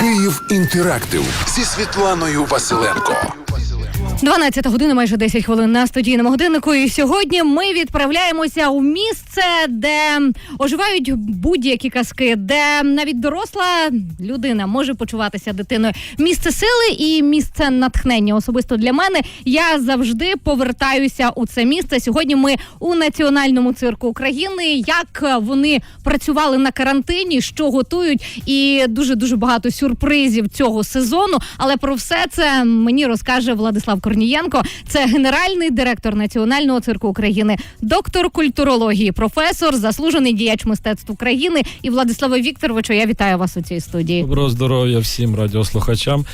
Київ інтерактив зі Світланою Василенко. 12 година, майже 10 хвилин на студійному годиннику. І сьогодні ми відправляємося у місце, де оживають будь-які казки, де навіть доросла людина може почуватися дитиною. Місце сили і місце натхнення. Особисто для мене я завжди повертаюся у це місце. Сьогодні ми у національному цирку України. Як вони працювали на карантині, що готують, і дуже дуже багато сюрпризів цього сезону. Але про все це мені розкаже Владислав Корнієнко. Це генеральний директор Національного цирку України, доктор культурології, професор, заслужений діяч мистецтв України. І Владиславе Вікторовичу, я вітаю вас у цій студії. Доброго здоров'я всім радіослухачам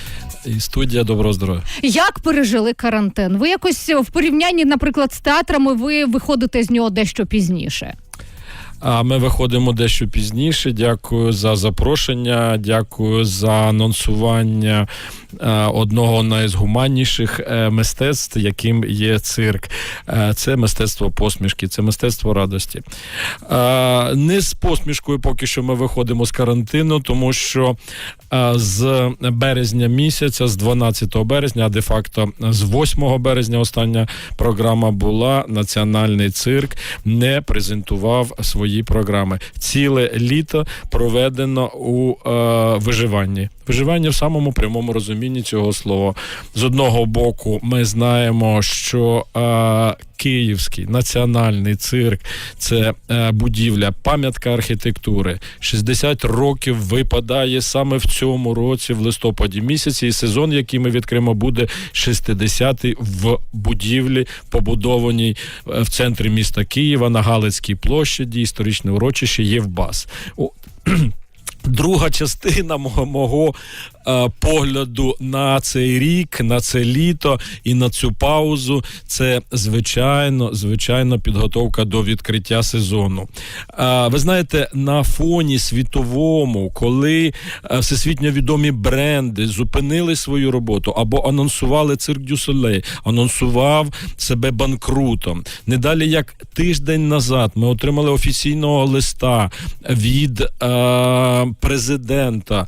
і студія доброго здоров'я. Як пережили карантин? Ви якось в порівнянні, наприклад, з театрами, ви виходите з нього дещо пізніше. А ми виходимо дещо пізніше. Дякую за запрошення. Дякую за анонсування е, одного найзгуманніших е, мистецтв, яким є цирк. Е, Це мистецтво посмішки, це мистецтво радості. Не з посмішкою, поки що ми виходимо з карантину, тому що з березня місяця, з 12 березня, а де-факто з 8 березня остання програма була. Національний цирк не презентував свої програми. Ціле літо проведено у е, виживанні. Виживання в самому прямому розумінні цього слова. З одного боку, ми знаємо, що е, Київський національний цирк це е, будівля, пам'ятка архітектури. 60 років випадає саме в цьому році, в листопаді місяці. І сезон, який ми відкриємо, буде 60-й в будівлі, побудованій е, в центрі міста Києва на Галицькій площаді, історичне урочище Євбас. Друга частина мого, мого е, погляду на цей рік, на це літо і на цю паузу це звичайно, звичайно, підготовка до відкриття сезону. Е, ви знаєте, на фоні світовому, коли е, всесвітньо відомі бренди зупинили свою роботу або анонсували цирк Дю Солей, анонсував себе банкрутом. Не далі як тиждень назад ми отримали офіційного листа від е, президента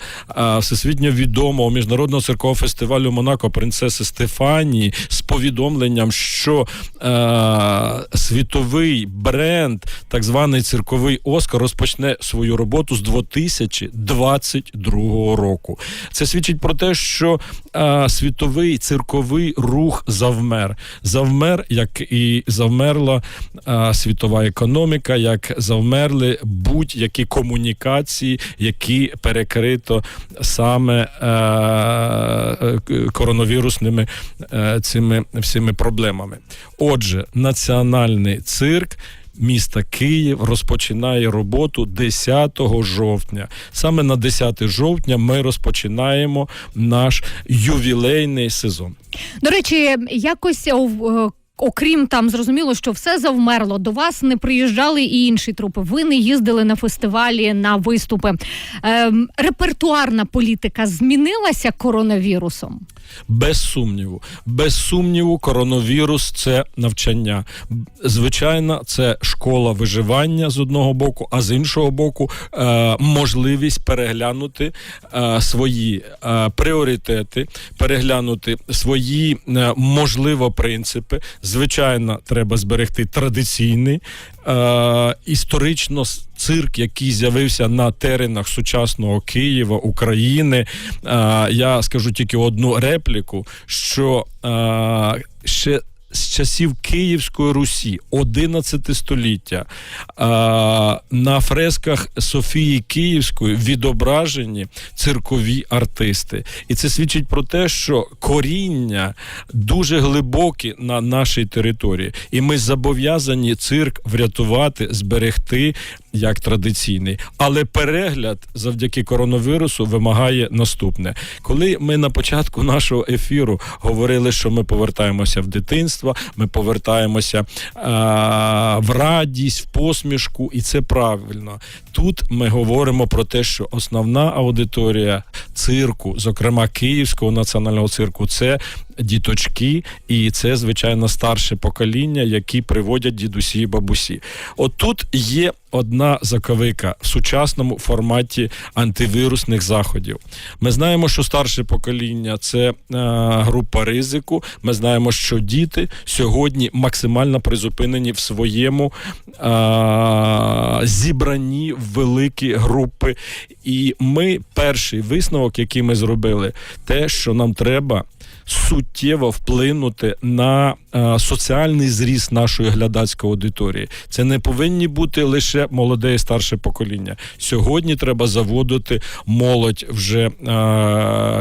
всесвітньо відомого міжнародного циркового фестивалю Монако принцеси Стефанії з повідомленням, що е, світовий бренд, так званий цирковий Оскар, розпочне свою роботу з 2022 року. Це свідчить про те, що е, світовий цирковий рух завмер. Завмер, як і завмерла е, світова економіка, як завмерли будь-які комунікації, які перекрито саме е, коронавірусними е, цими всіми проблемами. Отже, національний цирк. Міста Київ розпочинає роботу 10 жовтня. Саме на 10 жовтня ми розпочинаємо наш ювілейний сезон. До речі, якось окрім там зрозуміло, що все завмерло. До вас не приїжджали і інші трупи. Ви не їздили на фестивалі на виступи. Ем, репертуарна політика змінилася коронавірусом. Без сумніву, без сумніву, коронавірус це навчання. Звичайно, це школа виживання з одного боку, а з іншого боку, е, можливість переглянути е, свої е, пріоритети, переглянути свої е, можливо принципи. Звичайно, треба зберегти традиційний е, історично цирк, який з'явився на теренах сучасного Києва, України. Е, я скажу тільки одну репліку, що е, ще. З часів Київської Русі, 11 століття, на фресках Софії Київської відображені циркові артисти. І це свідчить про те, що коріння дуже глибокі на нашій території. І ми зобов'язані цирк врятувати, зберегти як традиційний. Але перегляд завдяки коронавірусу вимагає наступне. Коли ми на початку нашого ефіру говорили, що ми повертаємося в дитинство, ми повертаємося а, в радість, в посмішку, і це правильно. Тут ми говоримо про те, що основна аудиторія цирку, зокрема Київського національного цирку, це діточки, і це звичайно старше покоління, які приводять дідусі і бабусі. От тут є одна заковика в сучасному форматі антивірусних заходів. Ми знаємо, що старше покоління це е, група ризику. Ми знаємо, що діти сьогодні максимально призупинені в своєму е, зібранні в великі групи. І ми перший висновок, який ми зробили, те, що нам треба суттєво вплинути на е, соціальний зріст нашої глядацької аудиторії. Це не повинні бути лише молоде і старше покоління. Сьогодні треба заводити молодь вже е,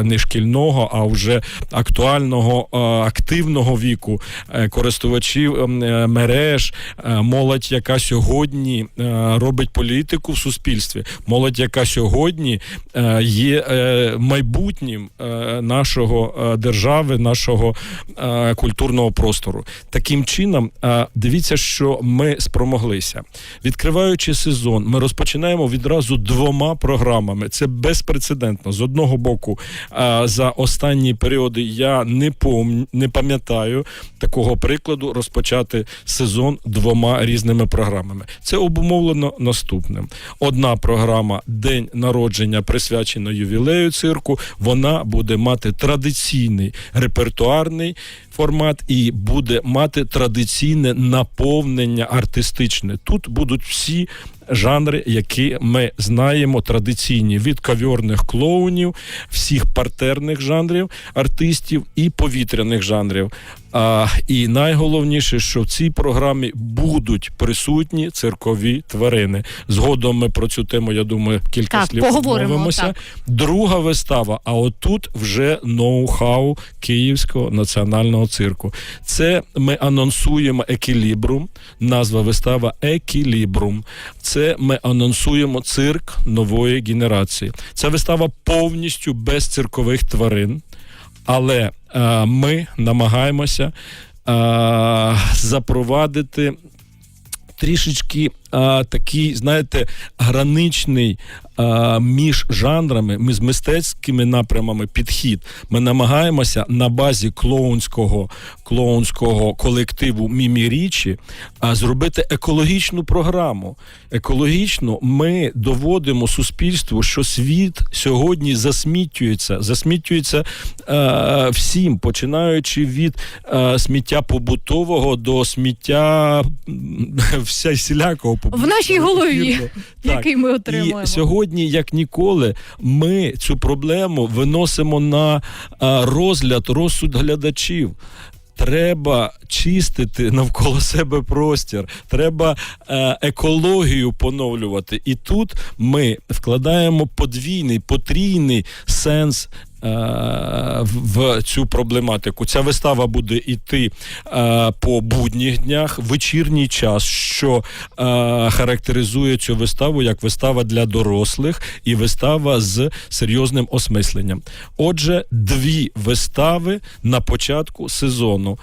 не шкільного, а вже актуального е, активного віку користувачів е, мереж, молодь, яка сьогодні робить політику в суспільстві, молодь, яка сьогодні є майбутнім нашого е, держави, нашого е, культурного простору. Таким чином, е, дивіться, що ми спромоглися. Відкриваючи сезон, ми розпочинаємо відразу двома програмами. Це безпрецедентно. З одного боку, е, за останні періоди я не пом... не пам'ятаю такого прикладу розпочати сезон двома різними програмами. Це обумовлено наступним. Одна програма День народження присвячена ювілею цирку. Вона буде мати традиційний репертуарний формат і буде мати традиційне наповнення артистичне. Тут будуть всі жанри, які ми знаємо, традиційні від кавьорних клоунів, всіх партерних жанрів артистів і повітряних жанрів. А, і найголовніше, що в цій програмі будуть присутні циркові тварини. Згодом ми про цю тему, я думаю, кілька Так, слів так. Друга вистава. А отут вже ноу-хау Київського національного цирку. Це ми анонсуємо екілібрум. Назва вистава Екілібрум. Це ми анонсуємо цирк нової генерації. Ця вистава повністю без циркових тварин. Але е, ми намагаємося е, запровадити трішечки а, такий, знаєте, граничний між жанрами, між мистецькими напрямами підхід. Ми намагаємося на базі клоунського, клоунського колективу Мімірічі зробити екологічну програму. Екологічно ми доводимо суспільству, що світ сьогодні засміттюється, засміттюється е, всім, починаючи від е, сміття побутового до сміття всілякого побутового. В нашій голові, який ми отримуємо. І сьогодні, як ніколи, ми цю проблему виносимо на розгляд, розсуд глядачів. Треба чистити навколо себе простір, треба е, екологію поновлювати. І тут ми вкладаємо подвійний, потрійний сенс. Е, в- цю проблематику ця вистава буде йти е, по будніх днях, вечірній час, що е, характеризує цю виставу як вистава для дорослих і вистава з серйозним осмисленням. Отже, дві вистави на початку сезону.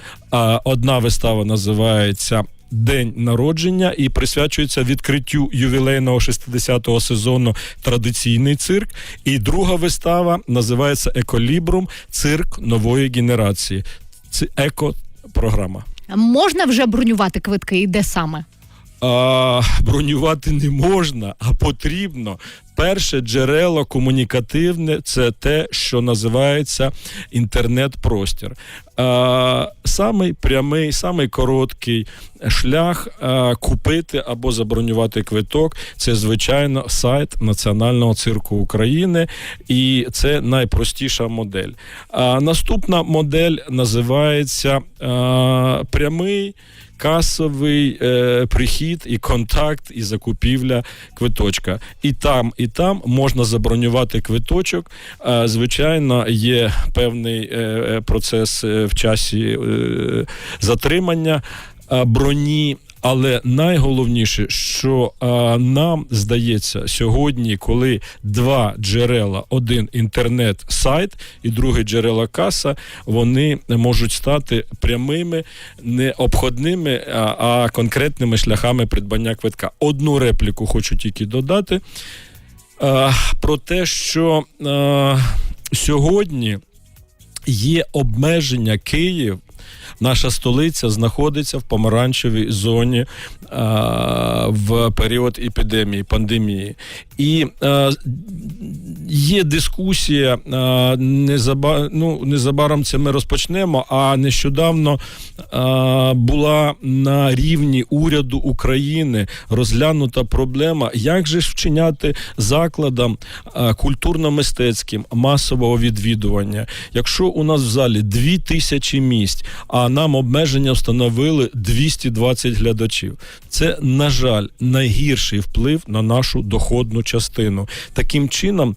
Одна вистава називається. День народження і присвячується відкриттю ювілейного 60-го сезону традиційний цирк. І друга вистава називається Еколібрум цирк нової генерації. Це еко-програма. Можна вже бронювати квитки і де саме? А, бронювати не можна, а потрібно. Перше джерело комунікативне це те, що називається інтернет-простір. А, самий прямий, самий короткий шлях а, купити або забронювати квиток це звичайно сайт Національного цирку України, і це найпростіша модель. А, наступна модель називається а, прямий касовий е, прихід і контакт, і закупівля квиточка. І там, і там можна забронювати квиточок. Е, звичайно, є певний е, е, процес е, в часі е, затримання броні. Але найголовніше, що е, нам здається сьогодні, коли два джерела: один інтернет-сайт і другий джерела каса, вони можуть стати прямими, не обходними, а, а конкретними шляхами придбання квитка. Одну репліку хочу тільки додати е, про те, що е, сьогодні є обмеження Київ. Наша столиця знаходиться в помаранчевій зоні а, в період епідемії, пандемії. І а, є дискусія. А, незаба, ну, незабаром це ми розпочнемо. А нещодавно а, була на рівні уряду України розглянута проблема, як же ж вчиняти закладам культурно-мистецьким масового відвідування. Якщо у нас в залі дві тисячі місць, а нам обмеження встановили 220 глядачів. Це, на жаль, найгірший вплив на нашу доходну частину. Таким чином,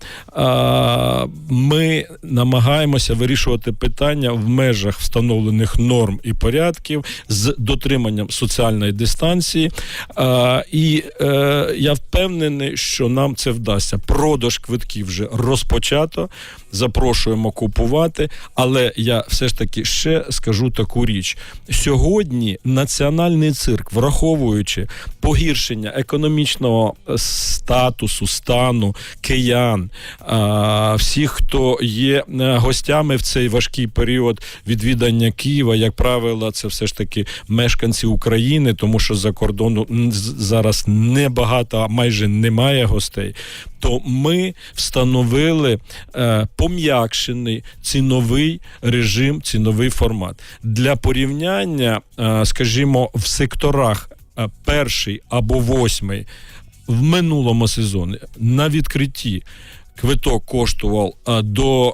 ми намагаємося вирішувати питання в межах встановлених норм і порядків з дотриманням соціальної дистанції. І е, я впевнений, що нам це вдасться. Продаж квитків вже розпочато. Запрошуємо купувати, але я все ж таки ще скажу таку річ: сьогодні національний цирк, враховуючи погіршення економічного е, статусу, стану киян, всіх, хто є е, гостями в цей важкий період відвідання Києва, як правило, це все ж таки мешканці України, тому що за кордону зараз небагато, а майже немає гостей. То ми встановили е, пом'якшений ціновий режим, ціновий формат для порівняння, е, скажімо, в секторах перший або восьмий в минулому сезоні на відкритті. Квиток коштував е, до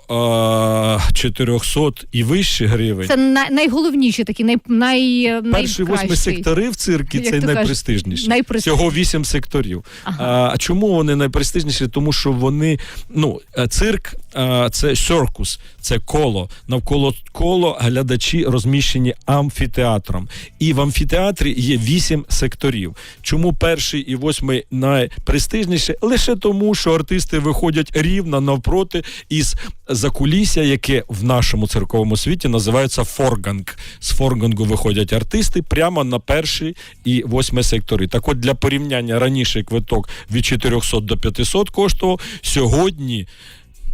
е, 400 і вище гривень. Це на- найголовніші такі, най, най, Перші восьми найкращі. сектори в циркі Як це то кажуть, найпрестижніші. найпрестижніші. Всього вісім секторів. Ага. А чому вони найпрестижніші? Тому що вони ну е, цирк е, це сюркус, це коло. Навколо коло глядачі розміщені амфітеатром. І в амфітеатрі є вісім секторів. Чому перший і восьмий найпрестижніші? Лише тому, що артисти виходять рівно навпроти із закулісся, яке в нашому церковому світі називається форганг. З форгангу виходять артисти прямо на перший і восьме сектори. Так от для порівняння раніше квиток від 400 до 500 коштував. Сьогодні,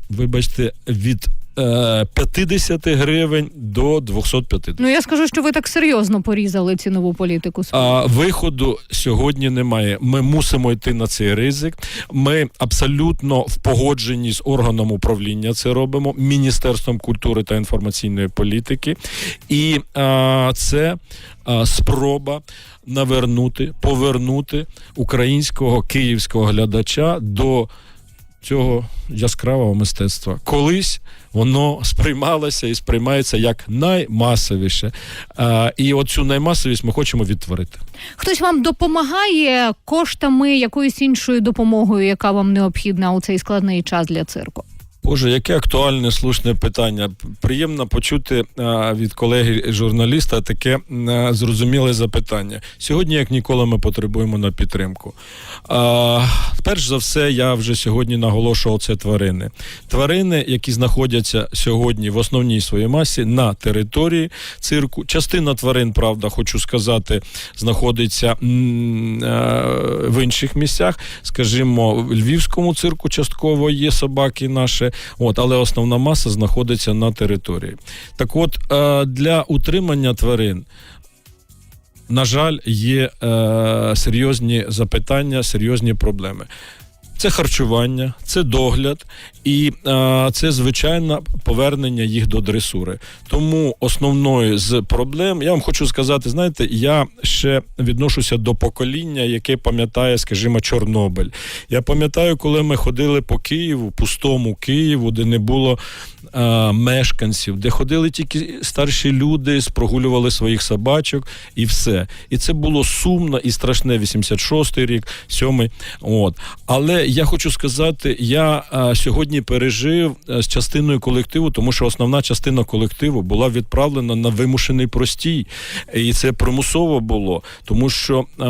вибачте, від 50 гривень до 250. Ну я скажу, що ви так серйозно порізали цінову політику. А виходу сьогодні немає. Ми мусимо йти на цей ризик. Ми абсолютно в погодженні з органом управління це робимо Міністерством культури та інформаційної політики, і а, це а, спроба навернути, повернути українського київського глядача до цього яскравого мистецтва. Колись воно сприймалося і сприймається як наймасовіше. А, і оцю наймасовість ми хочемо відтворити. Хтось вам допомагає коштами якоюсь іншою допомогою, яка вам необхідна у цей складний час для цирку? Боже, яке актуальне слушне питання. Приємно почути від колеги журналіста таке зрозуміле запитання. Сьогодні, як ніколи, ми потребуємо на підтримку. Перш за все, я вже сьогодні наголошував це тварини. Тварини, які знаходяться сьогодні в основній своїй масі на території цирку. Частина тварин, правда, хочу сказати, знаходиться в інших місцях. Скажімо, в Львівському цирку частково є собаки наші, от, але основна маса знаходиться на території. Так от, е, для утримання тварин. На жаль, є е, серйозні запитання, серйозні проблеми. Це харчування, це догляд і е, це звичайно повернення їх до дресури. Тому основною з проблем я вам хочу сказати: знаєте, я ще відношуся до покоління, яке пам'ятає, скажімо, Чорнобиль. Я пам'ятаю, коли ми ходили по Києву, пустому Києву, де не було е, мешканців, де ходили тільки старші люди, прогулювали своїх собачок і все. І це було сумно і страшне. 86-й рік, 7-й. От. Але я хочу сказати, я е, сьогодні пережив е, з частиною колективу, тому що основна частина колективу була відправлена на вимушений простій, і це примусово було, тому що е,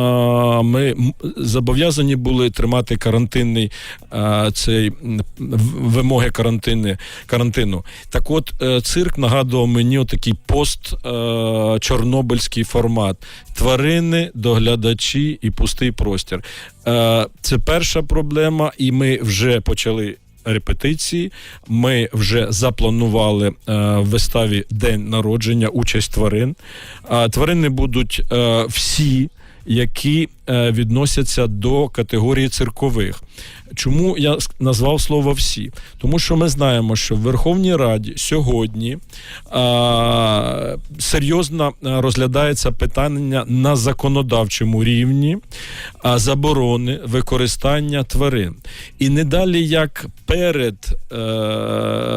ми зобов'язані були тримати карантинний е, цей вимоги карантини, карантину. Так от цирк нагадував мені такий пост е, чорнобильський формат. Тварини, доглядачі і пустий простір. Це перша проблема, і ми вже почали репетиції. Ми вже запланували е, в виставі День народження участь тварин. А тварини будуть е, всі. Які е, відносяться до категорії циркових. Чому я назвав слово всі? Тому що ми знаємо, що в Верховній Раді сьогодні а, серйозно розглядається питання на законодавчому рівні а, заборони використання тварин. І не далі як перед е,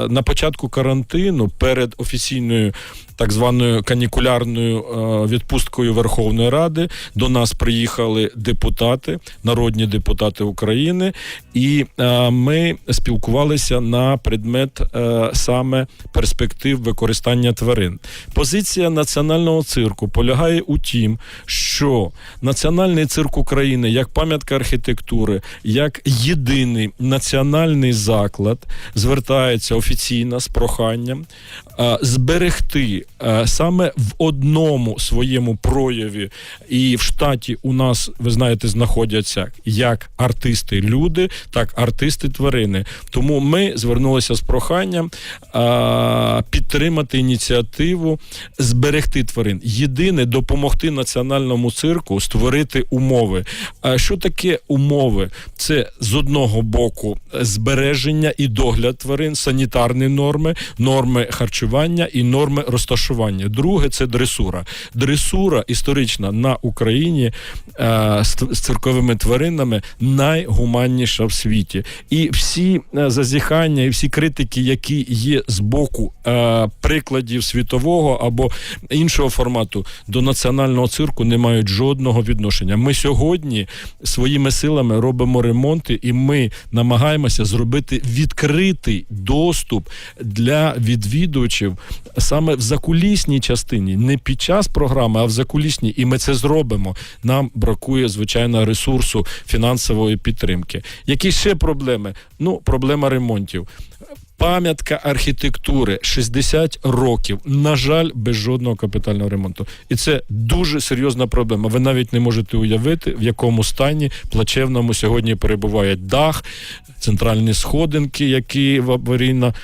на початку карантину, перед офіційною так званою канікулярною е, відпусткою Верховної Ради до нас приїхали депутати, народні депутати України, і е, ми спілкувалися на предмет е, саме перспектив використання тварин. Позиція національного цирку полягає у тім, що Національний цирк України як пам'ятка архітектури, як єдиний національний заклад звертається офіційно з проханням е, зберегти саме в одному своєму прояві, і в штаті у нас, ви знаєте, знаходяться як артисти люди, так артисти тварини. Тому ми звернулися з проханням е, підтримати ініціативу зберегти тварин. Єдине допомогти національному цирку створити умови. А що таке умови? Це з одного боку збереження і догляд тварин, санітарні норми, норми харчування і норми розташування. Друге це дресура. Дресура історична на Україні е, з цирковими тваринами найгуманніша в світі. І всі е, зазіхання, і всі критики, які є з боку е, прикладів світового або іншого формату до національного цирку, не мають жодного відношення. Ми сьогодні своїми силами робимо ремонти, і ми намагаємося зробити відкритий доступ для відвідувачів саме в закулісній частині, не під час програми, а в закулісній. І ми це зробимо. Нам бракує звичайно ресурсу фінансової підтримки. Які ще проблеми? Ну, проблема ремонтів. Пам'ятка архітектури 60 років. На жаль, без жодного капітального ремонту. І це дуже серйозна проблема. Ви навіть не можете уявити, в якому стані плачевному сьогодні перебуває дах, центральні сходинки, які в аварійно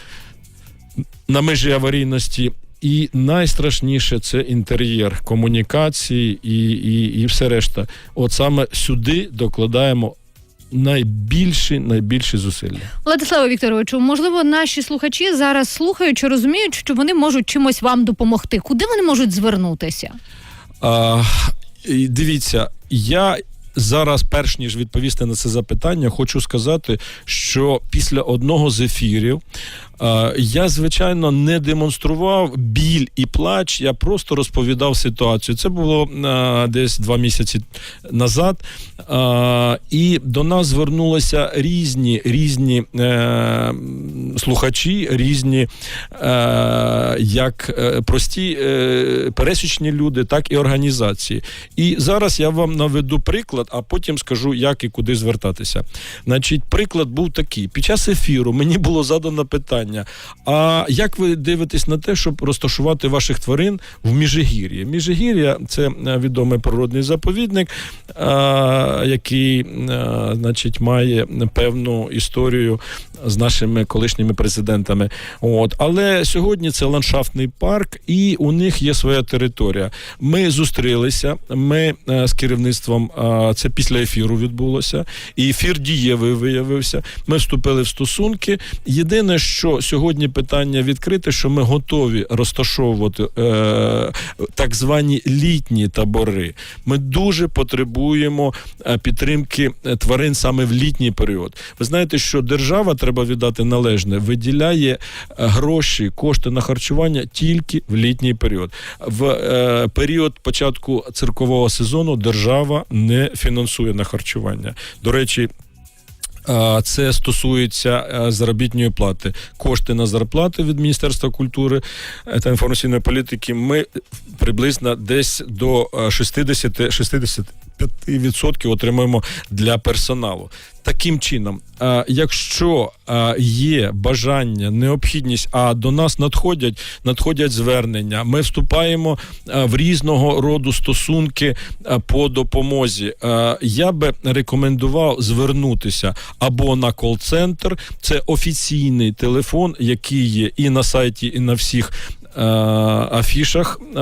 на межі аварійності. І найстрашніше це інтер'єр, комунікації і, і, і все решта. От саме сюди докладаємо найбільші, найбільші зусилля. Владиславе Вікторовичу, можливо, наші слухачі зараз слухають чи розуміють, що вони можуть чимось вам допомогти. Куди вони можуть звернутися? А, дивіться, я. Зараз, перш ніж відповісти на це запитання, хочу сказати, що після одного з ефірів я, звичайно, не демонстрував біль і плач. Я просто розповідав ситуацію. Це було е, десь два місяці назад. Е, і до нас звернулися різні різні е, слухачі, різні е, як е, прості е, пересічні люди, так і організації. І зараз я вам наведу приклад, а потім скажу, як і куди звертатися. Значить, приклад був такий: під час ефіру мені було задано питання: а як ви дивитесь на те, щоб розташувати ваших тварин в Міжигір'ї? Міжигір'я це е, відомий природний заповідник, е, який, е, значить, має певну історію з нашими колишніми президентами. От але сьогодні це ландшафтний парк, і у них є своя територія. Ми зустрілися. Ми е, з керівництвом е, це після ефіру відбулося, і ефір дієвий виявився. Ми вступили в стосунки. Єдине, що сьогодні питання відкрите, що ми готові розташовувати е, так звані літні табори. Ми дуже потребуємо підтримки тварин саме в літній період. Ви знаєте, що держава треба віддати належне, виділяє е, гроші, кошти на харчування тільки в літній період. В е, період початку циркового сезону держава не фінансує на харчування. До речі. Це стосується е, заробітної плати. Кошти на зарплати від Міністерства культури е, та інформаційної політики. Ми приблизно десь до е, 60, 60 5% отримуємо для персоналу. Таким чином, е, якщо е, є бажання, необхідність, а до нас надходять, надходять звернення, ми вступаємо е, в різного роду стосунки по допомозі. Я би рекомендував звернутися або на кол-центр, це офіційний телефон, який є і на сайті, і на всіх. Е, Афішах, е,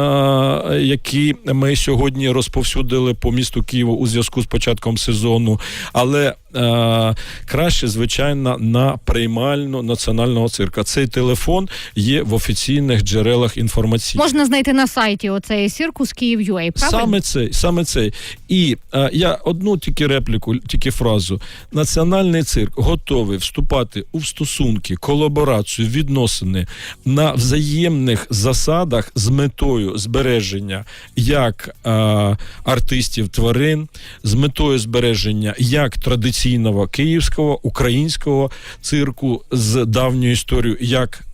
які ми сьогодні розповсюдили по місту Києву у зв'язку з початком сезону, але е, краще, звичайно, на приймальну національного цирка. Цей телефон є в офіційних джерелах інформаційних. Можна знайти на сайті оцей сіркус Київ.ua, правильно? Саме цей, саме цей. І я одну тільки репліку, тільки фразу. Національний цирк готовий вступати у стосунки, колаборацію, відносини на взаємних засадах з метою збереження як е, артистів тварин, з метою збереження як традиційного київського, українського цирку з давньою історією, як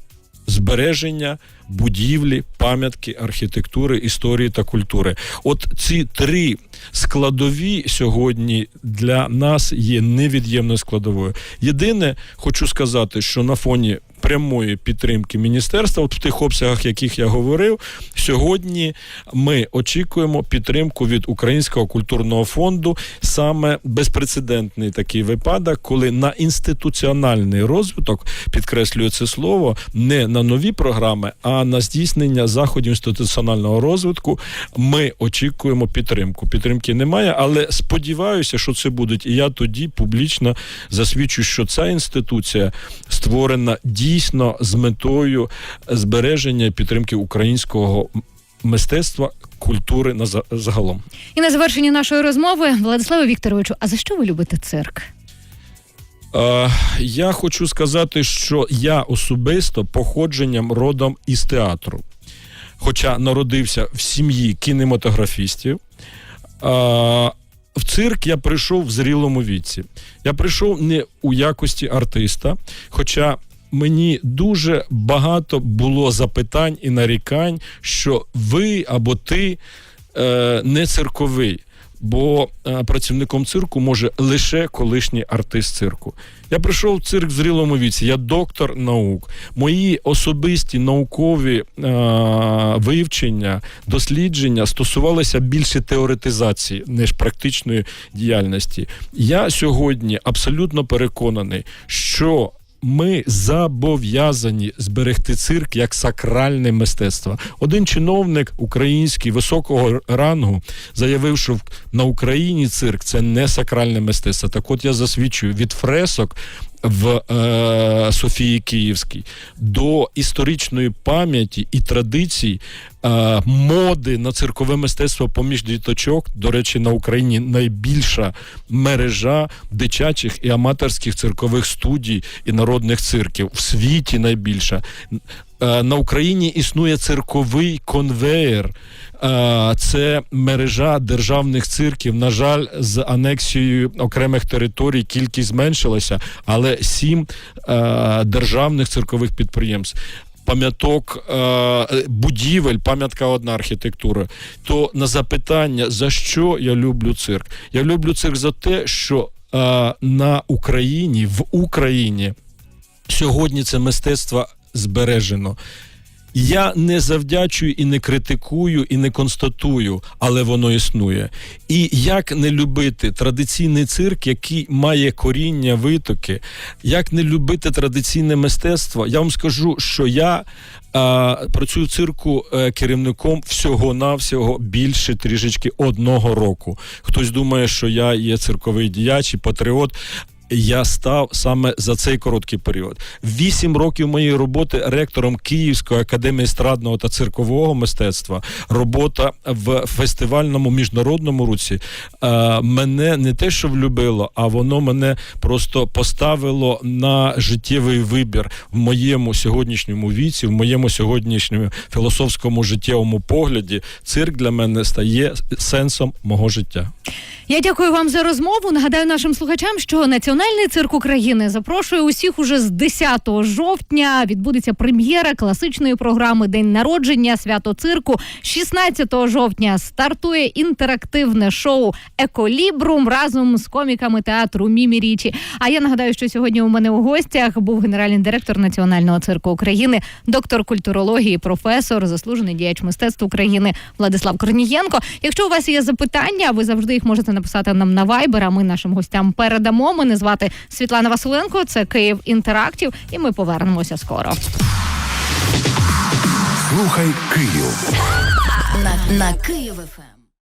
збереження будівлі, пам'ятки, архітектури, історії та культури. От ці три складові сьогодні для нас є невід'ємною складовою. Єдине, хочу сказати, що на фоні прямої підтримки міністерства, от в тих обсягах, яких я говорив, сьогодні ми очікуємо підтримку від Українського культурного фонду. Саме безпрецедентний такий випадок, коли на інституціональний розвиток підкреслюю це слово, не на нові програми, а на здійснення заходів інституціонального розвитку. Ми очікуємо підтримку. Підтримки немає, але сподіваюся, що це буде. І я тоді публічно засвідчу, що ця інституція створена дійсно з метою збереження і підтримки українського мистецтва, культури на загалом. І на завершенні нашої розмови, Владиславе Вікторовичу, а за що ви любите цирк? Е, я хочу сказати, що я особисто походженням родом із театру. Хоча народився в сім'ї кінематографістів. Е, в цирк я прийшов в зрілому віці. Я прийшов не у якості артиста, хоча мені дуже багато було запитань і нарікань, що ви або ти е, не цирковий. Бо е, працівником цирку може лише колишній артист цирку. Я прийшов в цирк в зрілому віці, я доктор наук. Мої особисті наукові е, вивчення, дослідження стосувалися більше теоретизації, ніж практичної діяльності. Я сьогодні абсолютно переконаний, що ми зобов'язані зберегти цирк як сакральне мистецтво. Один чиновник український високого рангу заявив, що на Україні цирк це не сакральне мистецтво. Так от я засвідчую від фресок. В е, Софії Київській до історичної пам'яті і традицій е, моди на циркове мистецтво поміж діточок. До речі, на Україні найбільша мережа дитячих і аматорських циркових студій і народних цирків в світі найбільша. Е, На Україні існує цирковий конвеєр. Е, Це мережа державних цирків. На жаль, з анексією окремих територій кількість зменшилася, але сім е, державних циркових підприємств. Пам'яток будівель, пам'ятка одна архітектура. То на запитання, за що я люблю цирк? Я люблю цирк за те, що на Україні, в Україні сьогодні це мистецтво збережено. Я не завдячую і не критикую, і не констатую, але воно існує. І як не любити традиційний цирк, який має коріння, витоки, як не любити традиційне мистецтво? Я вам скажу, що я а, працюю в цирку е, керівником всього-навсього більше трішечки одного року. Хтось думає, що я є цирковий діяч і патріот. Я став саме за цей короткий період. Вісім років моєї роботи ректором Київської академії естрадного та циркового мистецтва. Робота в фестивальному міжнародному руці е, мене не те, що влюбило, а воно мене просто поставило на життєвий вибір в моєму сьогоднішньому віці, в моєму сьогоднішньому філософському життєвому погляді. Цирк для мене стає сенсом мого життя. Я дякую вам за розмову. Нагадаю нашим слухачам, що національний Національний цирк України запрошує усіх уже з 10 жовтня. Відбудеться прем'єра класичної програми День народження свято цирку. 16 жовтня стартує інтерактивне шоу Еколібрум разом з коміками театру Мімі Річі. А я нагадаю, що сьогодні у мене у гостях був генеральний директор Національного цирку України, доктор культурології, професор, заслужений діяч мистецтв України Владислав Корнієнко. Якщо у вас є запитання, ви завжди їх можете написати нам на Viber, а Ми нашим гостям передамо. Мене звати Світлана Василенко. Це Київ Інтерактів, і ми повернемося скоро. Слухай Київ. на, на Київ ФМ.